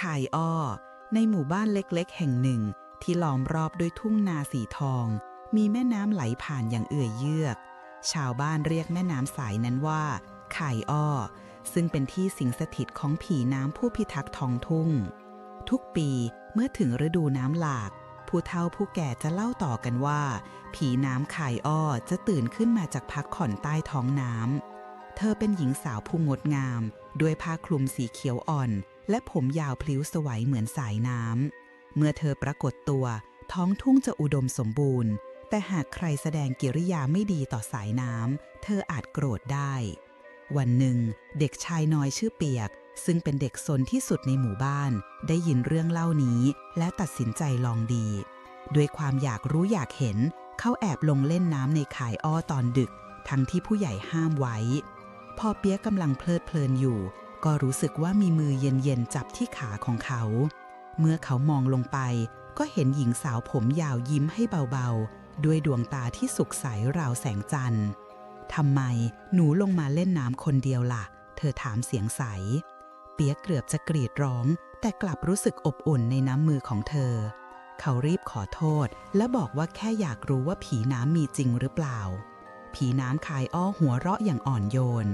ขายอ้อ ในหมู่บ้านเล็กๆ แห่งหนึ่ง ที่ล้อมรอบด้วยทุ่งนาสีทอง มีแม่น้ำไหลผ่านอย่างเอื่อยเยือก ชาวบ้านเรียกแม่น้ำสายนั้นว่าขายอ้อ ซึ่งเป็นที่สิงสถิตของผีน้ำผู้พิทักษ์ทองทุ่ง ทุกปีเมื่อถึงฤดูน้ำหลาก ผู้เฒ่าผู้แก่จะเล่าต่อกันว่า ผีน้ำขายอ้อจะตื่นขึ้นมาจากพักผ่อนใต้ท้องน้ำเธอเป็นหญิงสาวผู้งดงาม ด้วยผ้าคลุมสีเขียวอ่อน และผมยาวพลิ้วสวัยเหมือนสายน้ำ เมื่อเธอปรากฏตัว ท้องทุ่งจะอุดมสมบูรณ์ แต่หากใครแสดงกิริยาไม่ดีต่อสายน้ำ เธออาจโกรธได้ วันหนึ่ง เด็กชายน้อยชื่อเปียก ซึ่งเป็นเด็กซนที่สุดในหมู่บ้าน ได้ยินเรื่องเล่านี้ และตัดสินใจลองดี ด้วยความอยากรู้อยากเห็น เขาแอบลงเล่นน้ำในขายอ้อตอนดึก ทั้งที่ผู้ใหญ่ห้ามไว้ พอเปียกกำลังเพลิดเพลินอยู่ ก็รู้สึกว่ามีมือเย็นๆจับที่ขาของเขา เมื่อเขามองลงไป ก็เห็นหญิงสาวผมยาวยิ้มให้เบาๆ ด้วยดวงตาที่สุกใสราวแสงจันทร์ทำไมหนูลงมาเล่นน้ำคนเดียวล่ะ เธอถามเสียงใส เปียกเกือบจะกรีดร้อง แต่กลับรู้สึกอบอุ่นในน้ำมือของเธอ เขารีบขอโทษ และบอกว่าแค่อยากรู้ว่าผีน้ำมีจริงหรือเปล่า ผีน้ำคายอ้อหัวเราะอย่างอ่อนโยน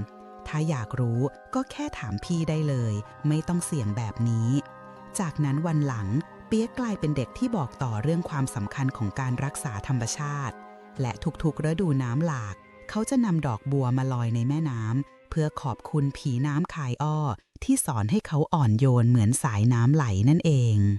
ถ้าอยากรู้ก็แค่ถามพี่ได้เลย ไม่ต้องเสี่ยงแบบนี้ จากนั้นวันหลังเปียกกลายเป็นเด็กที่บอกต่อเรื่องความสำคัญของการรักษาธรรมชาติ และทุกๆฤดูน้ำหลาก เขาจะนำดอกบัวมาลอยในแม่น้ำเพื่อขอบคุณผีน้ำคายอ้อ ที่สอนให้เขาอ่อนโยนเหมือนสายน้ำไหลนั่นเอง